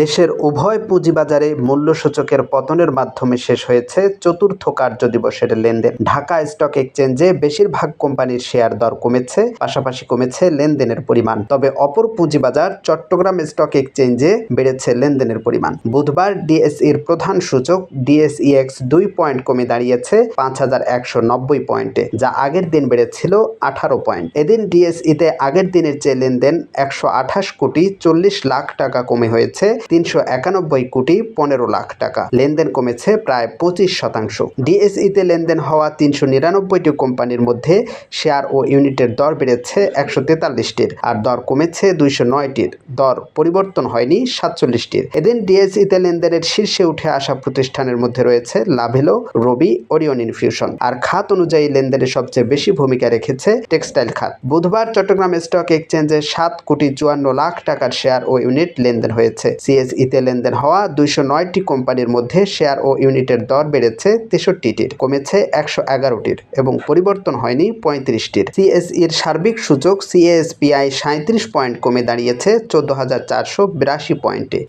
দেশের উভয় পুঁজিবাজারে মূল্যসূচকের পতনের মাধ্যমে শেষ হয়েছে চতুর্থ কার্য দিবসের লেনদেন। ঢাকা স্টক এক্সচেঞ্জে বেশিরভাগ কোম্পানির শেয়ার দর কমেছে, পাশাপাশি কমেছে লেনদেনের পরিমাণ। তবে অপর পুঁজিবাজার চট্টগ্রাম স্টক এক্সচেঞ্জে বেড়েছে লেনদেনের পরিমাণ। বুধবার ডিএসইর প্রধান সূচক ডিএসইএক্স দুই পয়েন্ট কমে দাঁড়িয়েছে পাঁচ হাজার একশো নব্বই পয়েন্টে, যা আগের দিন বেড়েছিল আঠারো পয়েন্ট। এদিন ডিএসইতে আগের দিনের চেয়ে লেনদেন একশো আঠাশ কোটি চল্লিশ লাখ টাকা কমে হয়েছে তিনশো একানব্বই কোটি পনেরো লাখ টাকা। লেনদেন কমেছে প্রায় পঁচিশ শতাংশ। ডিএসইতে লেনদেন হওয়া তিনশো নিরানব্বইটি কোম্পানির মধ্যে শেয়ার ও ইউনিটের দর বেড়েছে একশো তেতাল্লিশটির, আর দর কমেছে দুইশো নয়টির। দর পরিবর্তন হয়নি সাতচল্লিশটির। এদিন ডিএসইতে লেনদেনের শীর্ষে উঠে আসা প্রতিষ্ঠানের মধ্যে রয়েছে লাভেলো, রবি, ওরিয়ন ইনফিউশন। আর খাত অনুযায়ী লেনদেনে সবচেয়ে বেশি ভূমিকা রেখেছে টেক্সটাইল খাত। বুধবার চট্টগ্রাম স্টক এক্সচেঞ্জে সাত কোটি চুয়ান্ন লাখ টাকার শেয়ার ও ইউনিট লেনদেন হয়েছে। সিএসইতে লেনদেন হওয়া দুইশো নয়টি কোম্পানির মধ্যে শেয়ার ও ইউনিটের দর বেড়েছে তেষট্টিটির, কমেছে একশো এগারোটির এবং পরিবর্তন হয়নি পঁয়ত্রিশটির। সিএসইর সার্বিক সূচক সিএসপিআই সাঁত্রিশ পয়েন্ট কমে দাঁড়িয়েছে চোদ্দ হাজার চারশো বিরাশি পয়েন্টে।